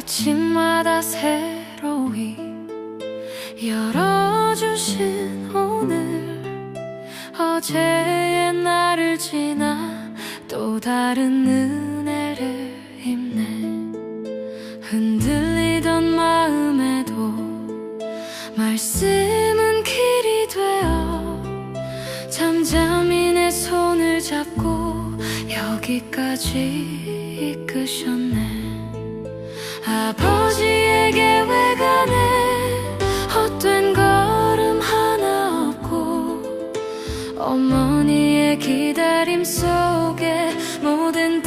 아침마다 새로이 열어주신 오늘. 어제의 날을 지나 또 다른 은혜를 입네. 흔들리던 마음에도 말씀은 길이 되어 잠잠히 내 손을 잡고 여기까지 이끄셨네 아버지의 계획 안에 헛된 걸음 하나 없고 어머니의 기다림 속에 모든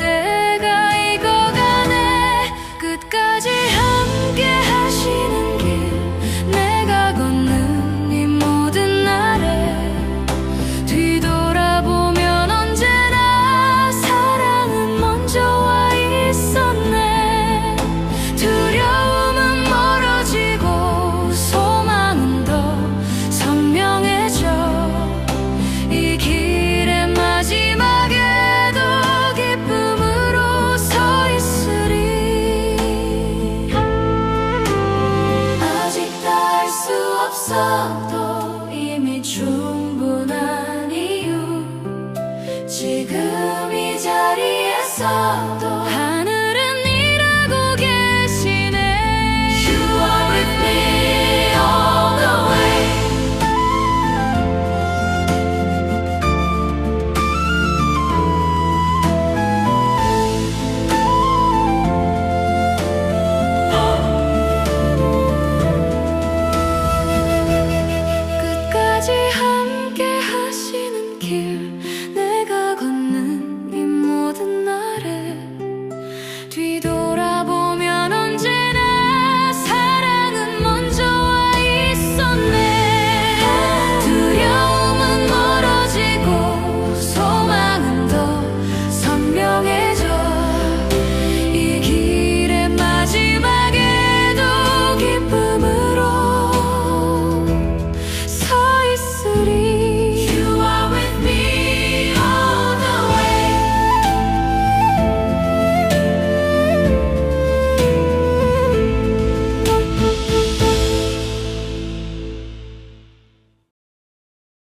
없어도 이미 충분한 이유? 지금 이 자리에서도 you